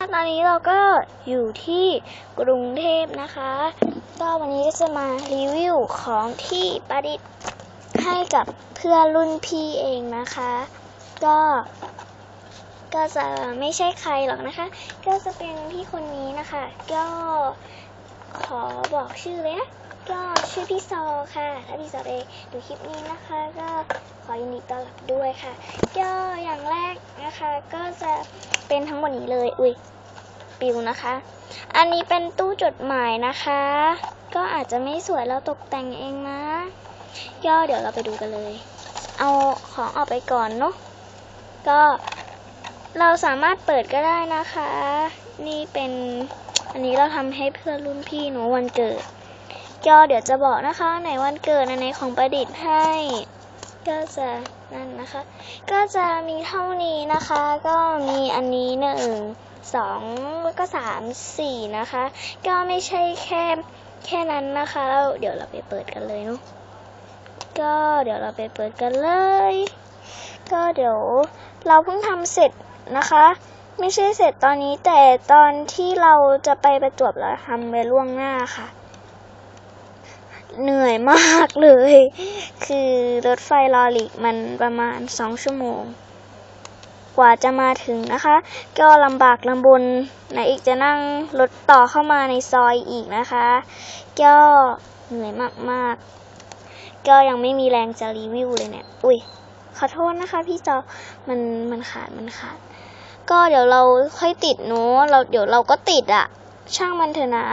ตอนนี้เราก็อยู่ที่กรุงเทพนะคะ ก็วันนี้ก็จะมารีวิวของที่ประดิษฐ์ให้กับเพื่อนรุ่นพี่เองนะคะ ก็ ก็จะไม่ใช่ใครหรอกนะคะ ก็จะเป็นพี่คนนี้นะคะ ก็ ขอบอกชื่อเลยนะ ก็ชื่อพี่ซอค่ะ ถ้าพี่ซอได้ดูคลิปนี้นะคะ ก็ขอยินดีต้อนรับด้วยค่ะ ก็อย่างแรกนะคะ ก็จะเป็นทั้งหมดนี้เลย อุ้ยปิวนะคะ อันนี้เป็นตู้จดหมายนะคะ ก็อาจจะไม่สวยเราตกแต่งเองนะ ก็เดี๋ยวเราไปดูกันเลย เอาของออกไปก่อนเนาะ ก็เราสามารถเปิดก็ได้นะคะ นี่เป็น อันนี้เราทำให้เพื่อนรุ่นพี่หนูวันเกิดก็เดี๋ยวจะบอกนะคะไหนวันเกิดอันไหนของประดิษฐ์ให้ ก็จะนั่นนะคะ ก็จะมีเท่านี้นะคะ ก็มีอันนี้หนึ่งสองแล้วก็สามสี่นะคะ ก็ไม่ใช่แค่แค่นั้นนะคะแล้วเดี๋ยวเราไปเปิดกันเลยเนาะก็เดี๋ยวเราไปเปิดกันเลย ก็เดี๋ยวเราเพิ่งทำเสร็จนะคะ ไม่ใช่เสร็จตอนนี้แต่ตอนที่เราจะไปประจวบเราทำไปล่วงหน้าค่ะ เหนื่อยมากเลย คือรถไฟลอลิกมันประมาณสองชั่วโมง กว่าจะมาถึงนะคะ ก็ลำบากลำบนไหนอีกจะนั่งรถต่อเข้ามาในซอยอีกนะคะ ก็เหนื่อยมากๆ ก็ยังไม่มีแรงจะรีวิวเลยเนี่ย อุ้ยขอโทษนะคะพี่จอ มันมันขาดมันขาด ก็เดี๋ยวเราค่อยติดเนอะเราเดี๋ยวเราก็ติดอะช่างมันเถอะนะ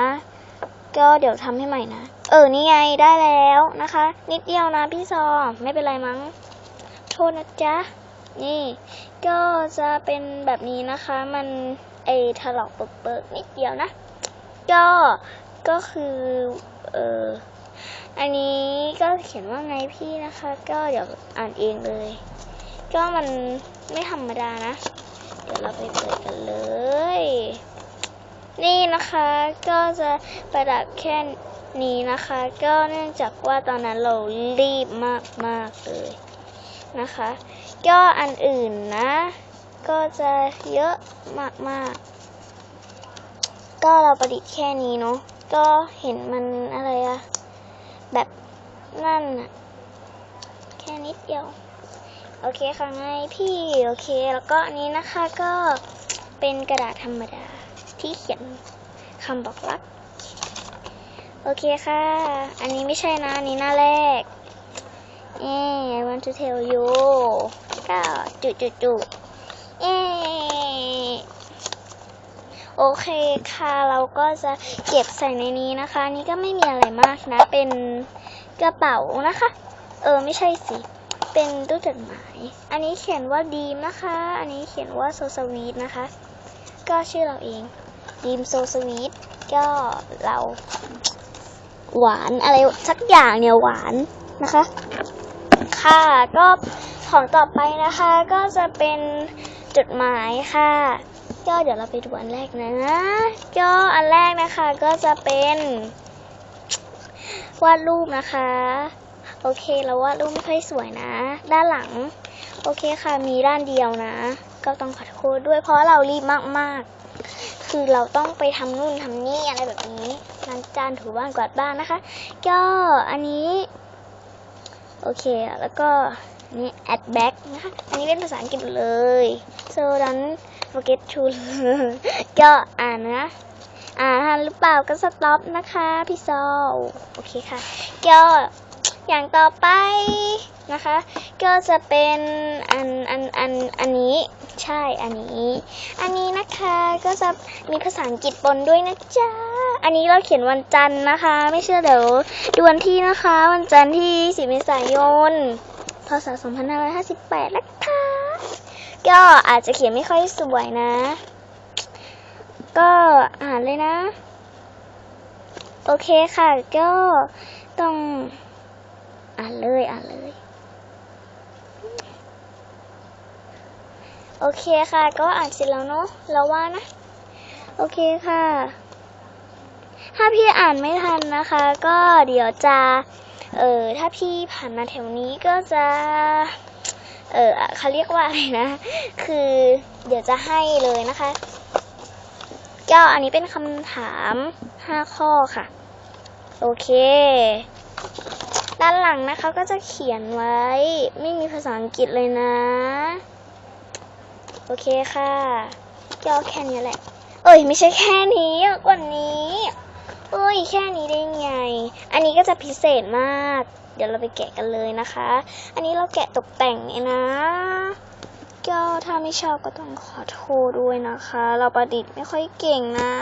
ก็เดี๋ยวทำให้ใหม่นะ เออ นี่ไงได้แล้วนะคะ นิดเดียวนะพี่ซอไม่เป็นไรมั้ง โทษนะจ๊ะ นี่ ก็จะเป็นแบบนี้นะคะ มันไอถลอกเปิกๆนิดเดียวนะ ก็ ก็คือ เอออันนี้ก็เขียนว่าไงพี่นะคะ ก็เดี๋ยวอ่านเองเลย ก็มันไม่ธรรมดานะ เดี๋ยวเราไปเปิดกันเลย นี่นะคะก็จะประดับแค่นี้นะคะ ก็เนื่องจากว่าตอนนั้นเรารีบมากๆเลยนะคะ ก็อันอื่นนะ ก็จะเยอะมากๆ ก็เราประดิษฐ์แค่นี้เนาะก็เห็นมันอะไรอะแบบนั่นอะแค่นิดเดียว โอเคค่ะไงพี่ โอเค แล้วก็อันนี้นะคะก็เป็นกระดาษธรรมดาที่เขียนคำบอกรัก โอเคค่ะ อันนี้ไม่ใช่นะอันนี้หน้าแรกเอ๊ I want to tell you ก็จุดจุดจุดเอ๊โอเคค่ะ เราก็จะเก็บใส่ในนี้นะคะ นี่ก็ไม่มีอะไรมากนะ เป็นกระเป๋านะคะ เออ ไม่ใช่สิ เป็นตู้จดหมาย อันนี้เขียนว่าดีมนะคะ อันนี้เขียนว่าโซสวีทนะคะ ก็ชื่อเราเองดีมโซสวีทก็เราหวานอะไรสักอย่างเนี่ยหวานนะคะ ค่ะก็ของต่อไปนะคะก็จะเป็นจดหมายค่ะ ก็เดี๋ยวเราไปดูอันแรกนะก็อันแรกนะคะก็จะเป็นวาดรูปนะคะ โอเคเราวารูปไม่ค่อยสวยนะ ด้านหลัง โอเคค่ะมีด้านเดียวนะ ก็ต้องขอโทษด้วยเพราะเรารีบมากๆ คือเราต้องไปทำนู่นทำนี่อะไรแบบนี้ล้างจานถูบ้านกวาดบ้านนะคะ ก็อันนี้ โอเคแล้วก็นี่ add back นะคะ อันนี้เป็นภาษาอังกฤษเลย so don't forget to ก็อ่านนะอ่านทันหรือเปล่าก็ stop นะคะ พี่ซอโอเคค่ะก็ อย่างต่อไปนะคะ ก็จะเป็นอันอันอันอันนี้ใช่อันนี้ อันนี้นะคะก็จะมีภาษาอังกฤษปนด้วยนะจ๊ะอันนี้เราเขียนวันจันทร์นะคะ ไม่เชื่อเดี๋ยวดูวันที่นะคะ วันจันทร์ที่10เมษายนพศ2558นะคะก็อาจจะเขียนไม่ค่อยสวยนะ ก็อ่านเลยนะ โอเคค่ะก็ต้อง อ่านเลยอ่านเลย โอเคค่ะ ก็อ่านเสร็จแล้วเนาะเราว่านะ โอเคค่ะ ถ้าพี่อ่านไม่ทันนะคะ ก็เดี๋ยวจะเออถ้าพี่ผ่านมาแถวนี้ก็จะ เออเขาเรียกว่าอะไรนะ คือเดี๋ยวจะให้เลยนะคะก็อันนี้เป็นคำถามห้าข้อค่ะ โอเค ด้านหลังนะคะก็จะเขียนไว้ ไม่มีภาษาอังกฤษเลยนะ โอเคค่ะก็แค่นี้แหละ เอ้ย ไม่ใช่แค่นี้ กว่านี้ เอ้ย แค่นี้ได้ไง อันนี้ก็จะพิเศษมาก เดี๋ยวเราไปแกะกันเลยนะคะ อันนี้เราแกะตกแต่งเองนะก็ถ้าไม่ชอบก็ต้องขอโทษด้วยนะคะ เราประดิษฐ์ไม่ค่อยเก่งนะ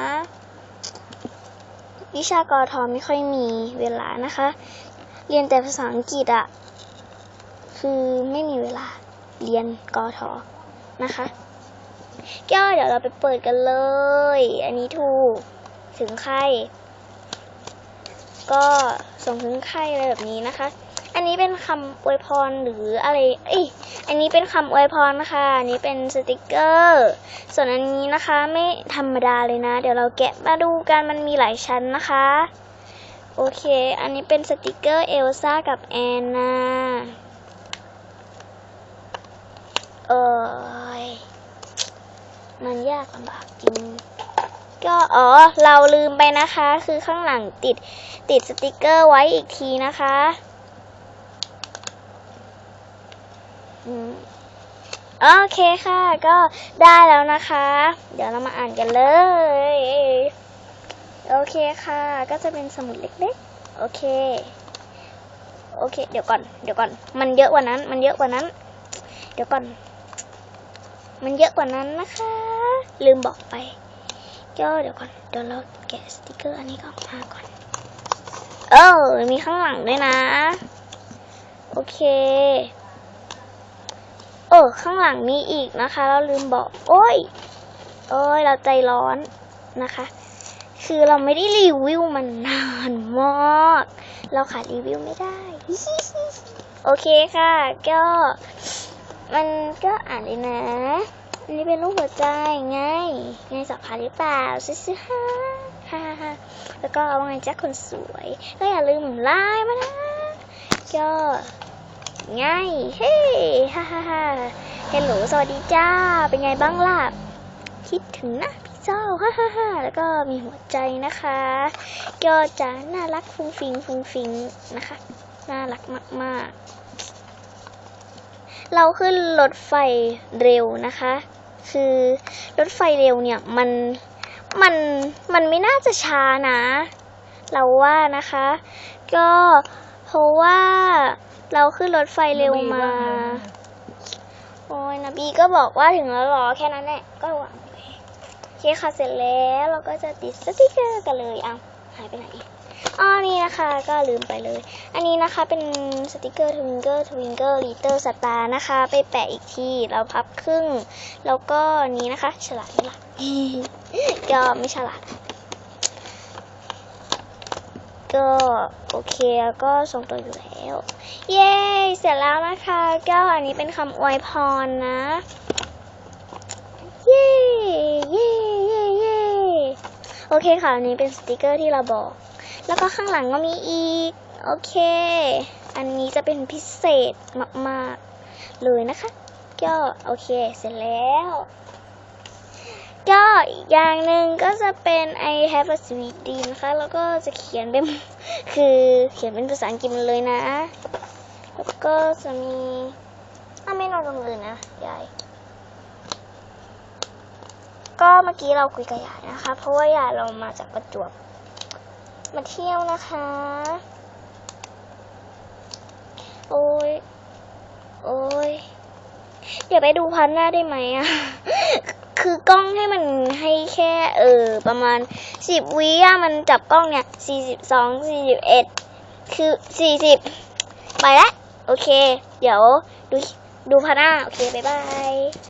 วิชากรทอไม่ค่อยมีเวลานะคะ เรียนแต่ภาษาอังกฤษอะคือไม่มีเวลาเรียนกอทอนะคะก็เดี๋ยวเราไปเปิดกันเลย อันนี้ถูก ถึงใครก็ส่งถึงใครอะไรแบบนี้นะคะ อันนี้เป็นคำอวยพรหรืออะไร เอ้ย อันนี้เป็นคำอวยพรนะคะ อันนี้เป็นสติกเกอร์ ส่วนอันนี้นะคะไม่ธรรมดาเลยนะ เดี๋ยวเราแกะมาดูกัน มันมีหลายชั้นนะคะ โอเค อันนี้เป็นสติกเกอร์เอลซ่ากับแอนนาเอยมันยากลำบากจริง ก็อ๋อ เราลืมไปนะคะ คือข้างหลังติดติดสติกเกอร์ไว้อีกทีนะคะอืมโอเคค่ะ ก็ได้แล้วนะคะ เดี๋ยวเรามาอ่านกันเลย โอเคค่ะ ก็จะเป็นสมุดเล็กๆ โอเค โอเค เดี๋ยวก่อน เดี๋ยวก่อน มันเยอะกว่านั้น มันเยอะกว่านั้น เดี๋ยวก่อน มันเยอะกว่านั้นนะคะ ลืมบอกไป ก็เดี๋ยวก่อน เดี๋ยวเราแกะสติกเกอร์อันนี้ก็ออกมาก่อน เออ มีข้างหลังด้วยนะ โอเค เออ ข้างหลังมีอีกนะคะ เราลืมบอก โอ้ย โอ้ย เราใจร้อนนะคะ คือเราไม่ได้รีวิวมันนานมาก เราขาดรีวิวไม่ได้ โอเคค่ะ ก็มันก็อ่านเลยนะ อันนี้เป็นรูปหัวใจไง ไงสอบผ่านหรือเปล่าซื้อฮ่าฮ่าฮ่าแล้วก็ว่าไงแจ๊ะคนสวย ก็อย่าลืมไลน์มานะก็ง่ายเฮ้ฮ่าฮ่าฮ่าเฮลโหลสวัสดีจ้า เป็นไงบ้างล่ะ คิดถึงนะ พี่เจ้าฮ่าฮ่าฮ่าแล้วก็มีหัวใจนะคะ ก็จะน่ารักฟุ้งฟิงฟุ้งฟิงนะคะ น่ารักมาก ๆ เราขึ้นรถไฟเร็วนะคะ คือรถไฟเร็วเนี่ยมันมันมันไม่น่าจะช้านะ เราว่านะคะ ก็เพราะว่าเราขึ้นรถไฟเร็วมา โอ้ยนะบีก็บอกว่าถึงแล้วเหรอแค่นั้นแหละก็วางไปโอ เคค่ะเสร็จแล้วเราก็จะติดสติกเกอร์กันเลยอ้าวหายไปไหนอ๋อนี่นะคะก็ลืมไปเลย อันนี้นะคะเป็นสติกเกอร์ทวิงเกอร์ทวิงเกอร์ลีเตอร์สตาร์นะคะ ไปแปะอีกทีเราพับครึ่ง แล้วก็นี้นะคะ ฉลาดไหมล่ะก็ไม่ฉลาดก็โอเคก็ส่งตัวอยู่แล้ว เย้ เสร็จแล้วนะคะ ก็อันนี้เป็นคำอวยพรนะ เย้ เย้ เย้ เย้ โอเคค่ะ อันนี้เป็นสติกเกอร์ที่เราบอก แล้วก็ข้างหลังก็มีอีก โอเค อันนี้จะเป็นพิเศษมากๆ เลยนะคะ ก็โอเค เสร็จแล้ว ก็อีกอย่างหนึ่งก็จะเป็น I have a sweet dream นะคะ แล้วก็จะเขียนเป็น คือเขียนเป็นภาษาอังกฤษเลยนะ แล้วก็จะมีอ้าไม่นอนตรงอื่นนะยาย ก็เมื่อกี้เราคุยกับยายนะคะ เพราะว่ายายเรามาจากประจวบ มาเที่ยวนะคะ โอ้ย โอ้ยเดี๋ยวไปดูพันหน้าได้ไหมอะคือกล้องให้มันให้แค่ เออ ประมาณสิบวิอะมันจับกล้องเนี่ยสี่สิบสองสี่สิบเอ็ดคือสี่สิบไปละโอเค เดี๋ยวดูดูพันหน้าโอเค บ๊ายบาย